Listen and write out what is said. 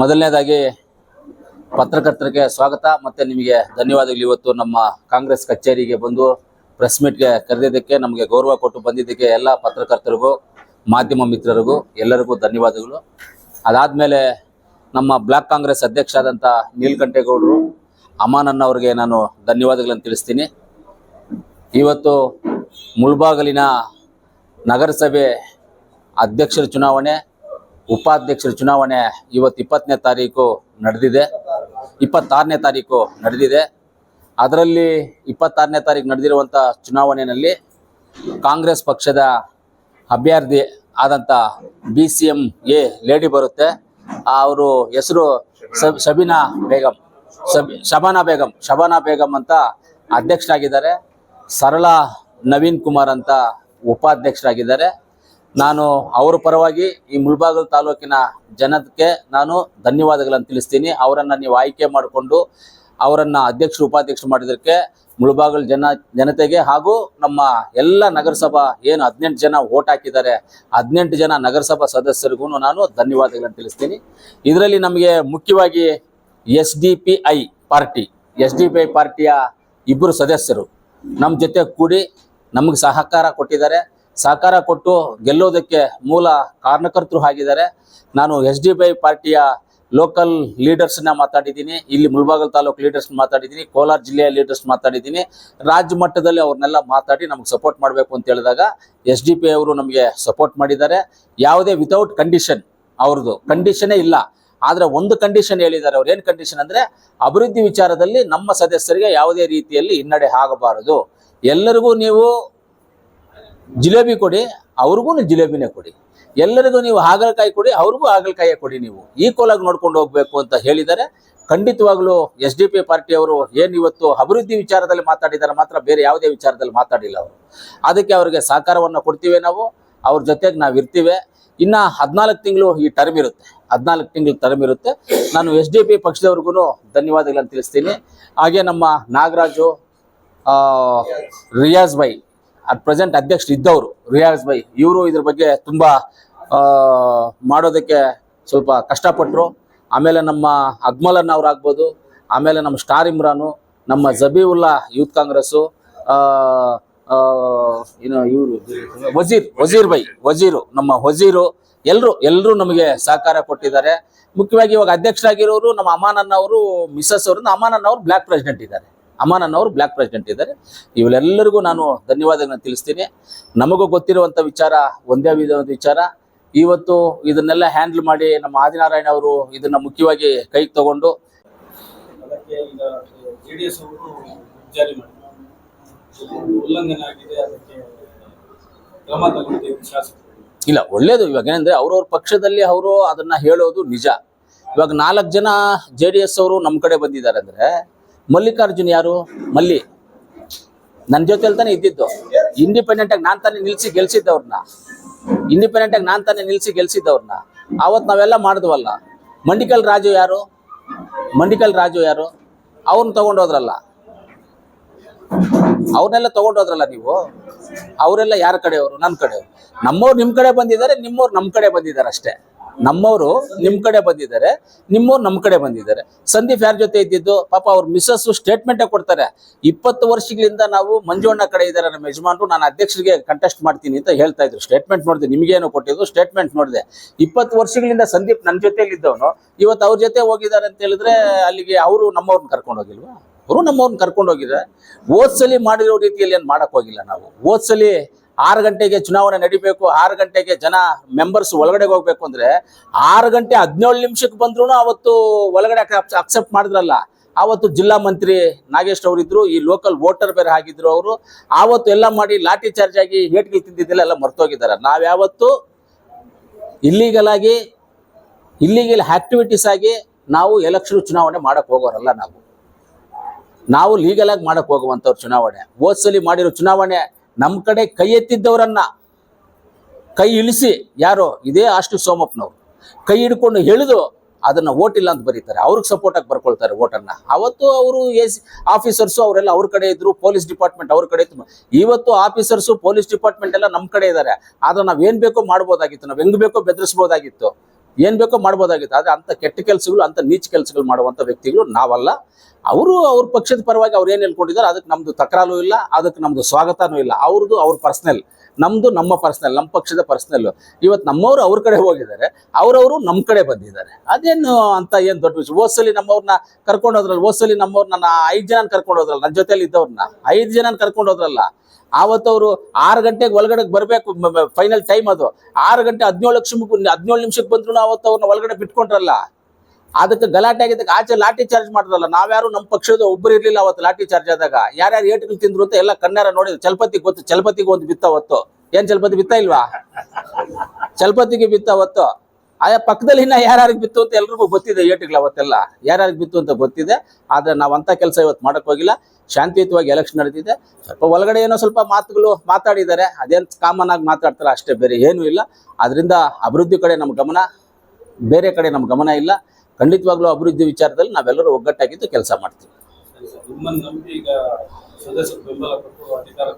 ಮೊದಲನೇದಾಗಿ ಪತ್ರಕರ್ತರಿಗೆ ಸ್ವಾಗತ. ಮತ್ತೆ ನಿಮಗೆ ಧನ್ಯವಾದಗಳು. ಇವತ್ತು ನಮ್ಮ ಕಾಂಗ್ರೆಸ್ ಕಚೇರಿಗೆ ಬಂದು ಪ್ರೆಸ್ ಮೀಟ್ಗೆ ಕರೆದಿದ್ದಕ್ಕೆ ನಮಗೆ ಗೌರವ ಕೊಟ್ಟು ಬಂದಿದ್ದಕ್ಕೆ ಎಲ್ಲ ಪತ್ರಕರ್ತರಿಗೂ, ಮಾಧ್ಯಮ ಮಿತ್ರರಿಗೂ ಎಲ್ಲರಿಗೂ ಧನ್ಯವಾದಗಳು. ಅದಾದಮೇಲೆ ನಮ್ಮ ಬ್ಲಾಕ್ ಕಾಂಗ್ರೆಸ್ ಅಧ್ಯಕ್ಷ ಆದಂಥ ನೀಲ್ಕಂಠೇಗೌಡರು ಅಮಾನನ್ನ ಅವರಿಗೆ ನಾನು ಧನ್ಯವಾದಗಳನ್ನು ತಿಳಿಸ್ತೀನಿ. ಇವತ್ತು ಮುಳ್ಬಾಗಲಿನ ನಗರಸಭೆ ಅಧ್ಯಕ್ಷರ ಚುನಾವಣೆ ಉಪಾಧ್ಯಕ್ಷರ ಚುನಾವಣೆ ಇವತ್ತು ಇಪ್ಪತ್ತನೇ ತಾರೀಕು ನಡೆದಿದೆ. ಇಪ್ಪತ್ತಾರನೇ ತಾರೀಕು ನಡೆದಿದೆ. ಅದರಲ್ಲಿ ಇಪ್ಪತ್ತಾರನೇ ತಾರೀಕು ನಡೆದಿರುವಂಥ ಚುನಾವಣೆಯಲ್ಲಿ ಕಾಂಗ್ರೆಸ್ ಪಕ್ಷದ ಅಭ್ಯರ್ಥಿ ಆದಂಥ B C M a lady ಬರುತ್ತೆ. ಅವರು ಹೆಸರು ಶಬೀನಾ ಬೇಗಂ, ಶಬ್, ಶಬಾನಾ ಬೇಗಂ ಶಬಾನಾ ಬೇಗಂ ಅಂತ ಅಧ್ಯಕ್ಷರಾಗಿದ್ದಾರೆ. ಸರಳ ನವೀನ್ ಕುಮಾರ್ ಅಂತ ಉಪಾಧ್ಯಕ್ಷರಾಗಿದ್ದಾರೆ. ನಾನು ಅವರ ಪರವಾಗಿ ಈ ಮುಳ್ಬಾಗಲ್ ತಾಲೂಕಿನ ಜನಕ್ಕೆ ನಾನು ಧನ್ಯವಾದಗಳನ್ನು ತಿಳಿಸ್ತೀನಿ. ಅವರನ್ನು ನೀವು ಆಯ್ಕೆ ಮಾಡಿಕೊಂಡು ಅವರನ್ನು ಅಧ್ಯಕ್ಷರು, ಉಪಾಧ್ಯಕ್ಷರು ಮಾಡಿದ್ದಕ್ಕೆ ಮುಳುಬಾಗಲ್ ಜನ, ಜನತೆಗೆ ಹಾಗೂ ನಮ್ಮ ಎಲ್ಲ ನಗರಸಭಾ ಏನು ಹದಿನೆಂಟು ಜನ ಓಟ್ ಹಾಕಿದ್ದಾರೆ, ಹದಿನೆಂಟು ಜನ ನಗರಸಭಾ ಸದಸ್ಯರಿಗೂ ನಾನು ಧನ್ಯವಾದಗಳನ್ನು ತಿಳಿಸ್ತೀನಿ. ಇದರಲ್ಲಿ ನಮಗೆ ಮುಖ್ಯವಾಗಿ ಎಸ್ ಪಾರ್ಟಿ, ಎಸ್ ಪಾರ್ಟಿಯ ಇಬ್ಬರು ಸದಸ್ಯರು ನಮ್ಮ ಜೊತೆ ಕೂಡಿ ನಮಗೆ ಸಹಕಾರ ಕೊಟ್ಟಿದ್ದಾರೆ. ಸಹಕಾರ ಕೊಟ್ಟು ಗೆಲ್ಲೋದಕ್ಕೆ ಮೂಲ ಕಾರಣಕರ್ತರು ಆಗಿದ್ದಾರೆ. ನಾನು ಎಸ್ ಡಿ ಬೈ ಪಾರ್ಟಿಯ ಲೋಕಲ್ ಲೀಡರ್ಸ್ನ ಮಾತಾಡಿದ್ದೀನಿ. ಇಲ್ಲಿ ಮುಳಬಾಗಲ್ ತಾಲೂಕು ಲೀಡರ್ಸ್ ಮಾತಾಡಿದ್ದೀನಿ. ಕೋಲಾರ ಜಿಲ್ಲೆಯ ಲೀಡರ್ಸ್ ಮಾತಾಡಿದ್ದೀನಿ. ರಾಜ್ಯ ಮಟ್ಟದಲ್ಲಿ ಅವ್ರನ್ನೆಲ್ಲ ಮಾತಾಡಿ ನಮ್ಗೆ ಸಪೋರ್ಟ್ ಮಾಡಬೇಕು ಅಂತ ಹೇಳಿದಾಗ ಎಸ್ ಡಿ ಪಿ ಅವರು ನಮಗೆ ಸಪೋರ್ಟ್ ಮಾಡಿದ್ದಾರೆ. ಯಾವುದೇ ವಿತೌಟ್ ಕಂಡೀಷನ್ ಅವ್ರದ್ದು ಕಂಡೀಷನೇ ಇಲ್ಲ. ಆದರೆ ಒಂದು ಕಂಡೀಷನ್ ಹೇಳಿದ್ದಾರೆ. ಅವ್ರು ಏನು ಕಂಡೀಷನ್ ಅಂದರೆ ಅಭಿವೃದ್ಧಿ ವಿಚಾರದಲ್ಲಿ ನಮ್ಮ ಸದಸ್ಯರಿಗೆ ಯಾವುದೇ ರೀತಿಯಲ್ಲಿ ಹಿನ್ನಡೆ ಆಗಬಾರದು. ಎಲ್ಲರಿಗೂ ನೀವು ಜಿಲೇಬಿ ಕೊಡಿ ಅವ್ರಿಗೂ ಜಿಲೇಬಿನೇ ಕೊಡಿ. ಎಲ್ಲರಿಗೂ ನೀವು ಹಾಗಲಕಾಯಿ ಕೊಡಿ, ಅವ್ರಿಗೂ ಹಾಗಲಕಾಯಿಯೇ ಕೊಡಿ ನೀವು. ಈಕ್ವಲ್ ಆಗಿ ನೋಡ್ಕೊಂಡು ಹೋಗ್ಬೇಕು ಅಂತ ಹೇಳಿದ್ದಾರೆ ಖಂಡಿತವಾಗ್ಲೂ ಎಸ್ ಡಿ ಪಿ ಪಾರ್ಟಿಯವರು ಏನು ಇವತ್ತು ಅಭಿವೃದ್ಧಿ ವಿಚಾರದಲ್ಲಿ ಮಾತಾಡಿದ್ದಾರೆ ಮಾತ್ರ ಬೇರೆ ಯಾವುದೇ ವಿಚಾರದಲ್ಲಿ ಮಾತಾಡಿಲ್ಲ ಅವರು. ಅದಕ್ಕೆ ಅವರಿಗೆ ಸಹಕಾರವನ್ನು ಕೊಡ್ತೀವಿ ನಾವು, ಅವ್ರ ಜೊತೆಗೆ ನಾವು ಇರ್ತೀವಿ. ಇನ್ನು ಹದಿನಾಲ್ಕು ತಿಂಗಳು ಈ ಟರ್ಮ್ ಇರುತ್ತೆ. ಹದಿನಾಲ್ಕು ತಿಂಗಳು ಟರ್ಮ್ ಇರುತ್ತೆ. ನಾನು ಎಸ್ ಡಿ ಪಿ ಪಕ್ಷದವ್ರಿಗೂ ಧನ್ಯವಾದಗಳನ್ನು ತಿಳಿಸ್ತೀನಿ. ಹಾಗೆ ನಮ್ಮ ನಾಗರಾಜು ರಿಯಾಜ್ ಬೈ ಅಟ್ ಪ್ರೆಸೆಂಟ್ ಅಧ್ಯಕ್ಷರು ಇದ್ದವರು ರಿಯಾಜ್ ಬೈ ಇವರು ಇದ್ರ ಬಗ್ಗೆ ತುಂಬ ಮಾಡೋದಕ್ಕೆ ಸ್ವಲ್ಪ ಕಷ್ಟಪಟ್ಟರು ಆಮೇಲೆ ನಮ್ಮ ಅಗ್ಮಲನ್ ಅವ್ರು ಆಗ್ಬೋದು ಆಮೇಲೆ ನಮ್ಮ ಸ್ಟಾರ್ ಇಮ್ರಾನು, ನಮ್ಮ ಜಬೀವುಲ್ಲಾ ಯೂತ್ ಕಾಂಗ್ರೆಸ್ಸು ಏನು ಇವರು, ವಜೀರ್ ವಜೀರ್ ಬೈ ವಜೀರು, ನಮ್ಮ ವಜೀರು ಎಲ್ಲರೂ ಎಲ್ಲರೂ ನಮಗೆ ಸಹಕಾರ ಕೊಟ್ಟಿದ್ದಾರೆ. ಮುಖ್ಯವಾಗಿ ಇವಾಗ ಅಧ್ಯಕ್ಷರಾಗಿರೋರು ನಮ್ಮ ಅಮಾನನ್ ಅವರು ಮಿಸಸ್ ಅವರು ಅಮಾನನ್ ಅವರು ಬ್ಲಾಕ್ ಪ್ರೆಸಿಡೆಂಟ್ ಇದ್ದಾರೆ. ಅಮಾನನ್ ಅವರು ಬ್ಲಾಕ್ ಪ್ರೆಸಿಡೆಂಟ್ ಇದ್ದಾರೆ. ಇವರೆಲ್ಲರಿಗೂ ನಾನು ಧನ್ಯವಾದಗಳನ್ನು ತಿಳಿಸ್ತೀನಿ. ನಮಗೂ ಗೊತ್ತಿರುವಂಥ ವಿಚಾರ ಒಂದೇ ವಿಧವಾದ ವಿಚಾರ. ಇವತ್ತು ಇದನ್ನೆಲ್ಲ ಹ್ಯಾಂಡಲ್ ಮಾಡಿ ನಮ್ಮ ಆದಿನಾರಾಯಣ ಅವರು ಇದನ್ನ ಮುಖ್ಯವಾಗಿ ಕೈಗೆ ತಗೊಂಡು ಇಲ್ಲ ಒಳ್ಳೇದು ಇವಾಗ. ಏನಂದ್ರೆ ಅವ್ರವ್ರ ಪಕ್ಷದಲ್ಲಿ ಅವರು ಅದನ್ನ ಹೇಳೋದು ನಿಜ. ಇವಾಗ ನಾಲ್ಕು ಜನ ಜೆ ಡಿ ಎಸ್ ಅವರು ನಮ್ಮ ಕಡೆ ಬಂದಿದ್ದಾರೆ ಅಂದ್ರೆ ಮಲ್ಲಿಕಾರ್ಜುನ್ ಯಾರು? ಮಲ್ಲಿ. ನನ್ನ ಜೊತೆಲಿ ತಾನೇ ಇದ್ದಿದ್ದು. ಇಂಡಿಪೆಂಡೆಂಟ್ ಆಗಿ ನಾನು ತಾನೇ ನಿಲ್ಸಿ ಗೆಲ್ಸಿದ್ದವ್ರನ್ನ ಇಂಡಿಪೆಂಡೆಂಟ್ ಆಗಿ ನಾನು ತಾನೇ ನಿಲ್ಸಿ ಗೆಲ್ಸಿದ್ದವ್ರನ್ನ ಅವತ್ತು ನಾವೆಲ್ಲ ಮಾಡಿದ್ವಲ್ಲ. ಮಂಡಿಕಲ್ ರಾಜು ಯಾರು? ಮಂಡಿಕಲ್ ರಾಜು ಯಾರು? ಅವ್ರನ್ನ ತಗೊಂಡೋದ್ರಲ್ಲ ಅವ್ರನ್ನೆಲ್ಲ ತಗೊಂಡೋದ್ರಲ್ಲ ನೀವು? ಅವರೆಲ್ಲ ಯಾರ ಕಡೆಯವರು? ನನ್ನ ಕಡೆಯವರು. ನಮ್ಮವ್ರು ನಿಮ್ಮ ಕಡೆ ಬಂದಿದ್ದಾರೆ, ನಿಮ್ಮವ್ರು ನಮ್ಮ ಕಡೆ ಬಂದಿದ್ದಾರೆ ಅಷ್ಟೇ. ನಮ್ಮವರು ನಿಮ್ಮ ಕಡೆ ಬಂದಿದ್ದಾರೆ, ನಿಮ್ಮವ್ರು ನಮ್ಮ ಕಡೆ ಬಂದಿದ್ದಾರೆ. ಸಂದೀಪ್ ಯಾರ ಜೊತೆ ಇದ್ದಿದ್ದು? ಪಾಪ ಅವ್ರ ಮಿಸ್ಸಸ್ ಸ್ಟೇಟ್ಮೆಂಟೇ ಕೊಡ್ತಾರೆ. ಇಪ್ಪತ್ತು ವರ್ಷಗಳಿಂದ ನಾವು ಮಂಜುವಣ್ಣ ಕಡೆ ಇದ್ದಾರೆ ನಮ್ಮ ಯಜಮಾನರು, ನಾನು ಅಧ್ಯಕ್ಷರಿಗೆ ಕಂಟೆಸ್ಟ್ ಮಾಡ್ತೀನಿ ಅಂತ ಹೇಳ್ತಾ ಇದ್ರು. ಸ್ಟೇಟ್ಮೆಂಟ್ ನೋಡಿದೆ, ನಿಮಗೇನು ಕೊಟ್ಟಿದ್ದು? ಸ್ಟೇಟ್ಮೆಂಟ್ ನೋಡಿದೆ. ಇಪ್ಪತ್ತು ವರ್ಷಗಳಿಂದ ಸಂದೀಪ್ ನನ್ನ ಜೊತೆಯಲ್ಲಿ ಇದ್ದವನು ಇವತ್ತು ಅವ್ರ ಜೊತೆ ಹೋಗಿದ್ದಾರೆ ಅಂತ ಹೇಳಿದ್ರೆ ಅಲ್ಲಿಗೆ ಅವರು ನಮ್ಮವ್ರನ್ನ ಕರ್ಕೊಂಡು ಹೋಗಿಲ್ವಾ? ಅವರು ನಮ್ಮವ್ರನ್ನ ಕರ್ಕೊಂಡು ಹೋಗಿದ್ದಾರೆ. ಓದ್ಸಲಿ ಮಾಡಿರೋ ರೀತಿಯಲ್ಲಿ ಏನು ಮಾಡೋಕ್ಕೋಗಿಲ್ಲ ನಾವು. ಓದ್ಸಲಿ ಆರು ಗಂಟೆಗೆ ಚುನಾವಣೆ ನಡಿಬೇಕು, ಆರು ಗಂಟೆಗೆ ಜನ ಮೆಂಬರ್ಸ್ ಒಳಗಡೆ ಹೋಗ್ಬೇಕು ಅಂದ್ರೆ ಆರು ಗಂಟೆ ಹದಿನೇಳು ನಿಮಿಷಕ್ಕೆ ಬಂದ್ರು ಅವತ್ತು ಒಳಗಡೆ ಅಕ್ಸೆಪ್ಟ್ ಮಾಡಿದ್ರಲ್ಲ. ಆವತ್ತು ಜಿಲ್ಲಾ ಮಂತ್ರಿ ನಾಗೇಶ್ ಅವರಿದ್ರು ಈ ಲೋಕಲ್ ವೋಟರ್ ಬೇರೆ ಆಗಿದ್ರು ಅವರು. ಆವತ್ತು ಎಲ್ಲ ಮಾಡಿ ಲಾಠಿ ಚಾರ್ಜ್ ಆಗಿ ಏಟ್ಗೆ ತಿಂದಿದ್ದೆಲ್ಲ ಎಲ್ಲ ಮರ್ತೋಗಿದ್ದಾರೆ. ನಾವ್ಯಾವತ್ತು ಇಲ್ಲಿಗಲ್ ಆಗಿ ಇಲ್ಲಿಗಲ್ ಆಕ್ಟಿವಿಟೀಸ್ ಆಗಿ ನಾವು ಎಲೆಕ್ಷನ್ ಚುನಾವಣೆ ಮಾಡಕ್ ಹೋಗೋರಲ್ಲ ನಾವು. ನಾವು ಲೀಗಲ್ ಆಗಿ ಮಾಡಕ್ ಹೋಗುವಂಥವ್ರು ಚುನಾವಣೆ. ಓದ್ಸಲಿ ಮಾಡಿರೋ ಚುನಾವಣೆ ನಮ್ಮ ಕಡೆ ಕೈ ಎತ್ತಿದ್ದವರನ್ನ ಕೈ ಇಳಿಸಿ ಯಾರೋ, ಇದೇ ಅಷ್ಟು ಸೋಮಪ್ಪನವ್ರು. ಕೈ ಹಿಡ್ಕೊಂಡು ಹೇಳಿದು ಅದನ್ನ ಓಟ್ ಇಲ್ಲ ಅಂತ ಬರೀತಾರೆ. ಅವ್ರಿಗೆ ಸಪೋರ್ಟ್ ಆಗಿ ಬರ್ಕೊಳ್ತಾರೆ ಓಟನ್ನ ಅವತ್ತು ಅವರು ಎಸ್ ಆಫೀಸರ್ಸು ಅವರೆಲ್ಲ ಅವ್ರ ಕಡೆ ಇದ್ರು, ಪೊಲೀಸ್ ಡಿಪಾರ್ಟ್ಮೆಂಟ್ ಅವ್ರ ಕಡೆ ಇತ್ತು. ಇವತ್ತು ಆಫೀಸರ್ಸು, ಪೊಲೀಸ್ ಡಿಪಾರ್ಟ್ಮೆಂಟ್ ಎಲ್ಲ ನಮ್ಮ ಕಡೆ ಇದ್ದಾರೆ ಆದರೆ ನಾವು ಏನು ಬೇಕೋ ಮಾಡ್ಬೋದಾಗಿತ್ತು. ನಾವು ಹೆಂಗ್ ಬೇಕೋ ಬೆದರಿಸ್ಬೋದಾಗಿತ್ತು. ಏನು ಬೇಕೋ ಮಾಡ್ಬೋದಾಗಿತ್ತು. ಆದರೆ ಅಂತ ಕೆಟ್ಟ ಕೆಲಸಗಳು ಅಂತ ನೀಚ ಕೆಲಸಗಳು ಮಾಡುವಂತ ವ್ಯಕ್ತಿಗಳು ನಾವಲ್ಲ. ಅವರು ಅವ್ರ ಪಕ್ಷದ ಪರವಾಗಿ ಅವ್ರು ಏನು ಹೇಳ್ಕೊಂಡಿದ್ದಾರೆ, ಅದಕ್ಕೆ ನಮ್ಮದು ತಕರಾರು ಇಲ್ಲ, ಅದಕ್ಕೆ ನಮ್ಮದು ಸ್ವಾಗತನೂ ಇಲ್ಲ. ಅವ್ರದ್ದು ಅವ್ರ ಪರ್ಸ್ನಲ್ ನಮ್ಮದು ನಮ್ಮ ಪರ್ಸ್ನಲ್ ನಮ್ಮ ಪಕ್ಷದ ಪರ್ಸ್ನಲ್ಲು ಇವತ್ತು ನಮ್ಮವರು ಅವ್ರ ಕಡೆ ಹೋಗಿದ್ದಾರೆ, ಅವರವರು ನಮ್ಮ ಕಡೆ ಬಂದಿದ್ದಾರೆ. ಅದೇನು ಅಂತ ಏನು ದೊಡ್ಡ ವಿಷಯ. ಓಸಲಿ ನಮ್ಮವ್ರನ್ನ ಕರ್ಕೊಂಡು ಹೋದ್ರಲ್ಲ ಓಸಲಿ ನಮ್ಮವ್ರನ್ನ ಐದು ಜನ ಕರ್ಕೊಂಡು ಹೋದ್ರಲ್ಲ ನನ್ನ ಜೊತೆಯಲ್ಲಿ ಇದ್ದವ್ರನ್ನ ಐದು ಜನ ಕರ್ಕೊಂಡು ಹೋದ್ರಲ್ಲ ಆವತ್ತವರು ಆರು ಗಂಟೆಗೆ ಒಳಗಡೆ ಬರಬೇಕು ಫೈನಲ್ ಟೈಮ್ ಅದು. ಆರು ಗಂಟೆ ಹದಿನೇಳು ಲಕ್ಷ ಹದಿನೇಳು ನಿಮಿಷಕ್ಕೆ ಬಂದ್ರು ಅವತ್ತು ಅವ್ರನ್ನ ಒಳಗಡೆ ಬಿಟ್ಕೊಂಡ್ರಲ್ಲ. ಅದಕ್ಕೆ ಗಲಾಟೆ ಆಗಿದ್ದಕ್ಕೆ ಆಚೆ ಲಾಠಿ ಚಾರ್ಜ್ ಮಾಡಿದ್ರಲ್ಲ, ನಾವ್ಯಾರು ನಮ್ಮ ಪಕ್ಷದ ಒಬ್ಬರು ಇರಲಿಲ್ಲ ಅವತ್ತು ಲಾಠಿ ಚಾರ್ಜ್ ಆದಾಗ. ಯಾರ್ಯಾರು ಏಟುಗಳು ತಿಂದ್ರು ಅಂತ ಎಲ್ಲ ಕಣ್ಣಾರ ನೋಡಿದ್ರು ಚಲಪತಿ ಗೊತ್ತು, ಚಲಪತಿಗೆ ಒಂದು ಬಿತ್ತ ಅವತ್ತು ಏನ್ ಚಲಪತಿ ಬಿತ್ತ ಇಲ್ವಾ? ಚಲಪತಿಗೆ ಬಿತ್ತ ಅವತ್ತು ಆಯಾ ಪಕ್ಕದಲ್ಲಿ ಇನ್ನ ಯಾರ್ಯಾರಿಗೆ ಬಿತ್ತು ಅಂತ ಎಲ್ರಿಗೂ ಗೊತ್ತಿದೆ ಏಟುಗಳು ಅವತ್ತೆಲ್ಲ. ಯಾರ್ಯಾರಿಗೆ ಬಿತ್ತು ಅಂತ ಗೊತ್ತಿದೆ, ಆದ್ರೆ ನಾವು ಅಂತ ಕೆಲಸ ಇವತ್ತು ಮಾಡಕ್ ಹೋಗಿಲ್ಲ. ಶಾಂತಿಯುತವಾಗಿ ಎಲೆಕ್ಷನ್ ನಡೆದಿದೆ ಸ್ವಲ್ಪ ಒಳಗಡೆ ಏನೋ ಸ್ವಲ್ಪ ಮಾತುಗಳು ಮಾತಾಡಿದ್ದಾರೆ. ಅದೇನು ಕಾಮನ್ ಆಗಿ ಮಾತಾಡ್ತಾರೆ ಅಷ್ಟೇ, ಬೇರೆ ಏನೂ ಇಲ್ಲ. ಅದರಿಂದ ಅಭಿವೃದ್ಧಿ ಕಡೆ ನಮ್ಮ ಗಮನ ಬೇರೆ ಕಡೆ ನಮ್ಮ ಗಮನ ಇಲ್ಲ. ಖಂಡಿತವಾಗ್ಲೂ ಅಭಿವೃದ್ಧಿ ವಿಚಾರದಲ್ಲಿ ನಾವೆಲ್ಲರೂ ಒಗ್ಗಟ್ಟಾಗಿದ್ದು ಕೆಲಸ ಮಾಡ್ತೀವಿ. ಈಗ ಬೆಂಬಲ ಕೊಟ್ಟು ಅಧಿಕಾರ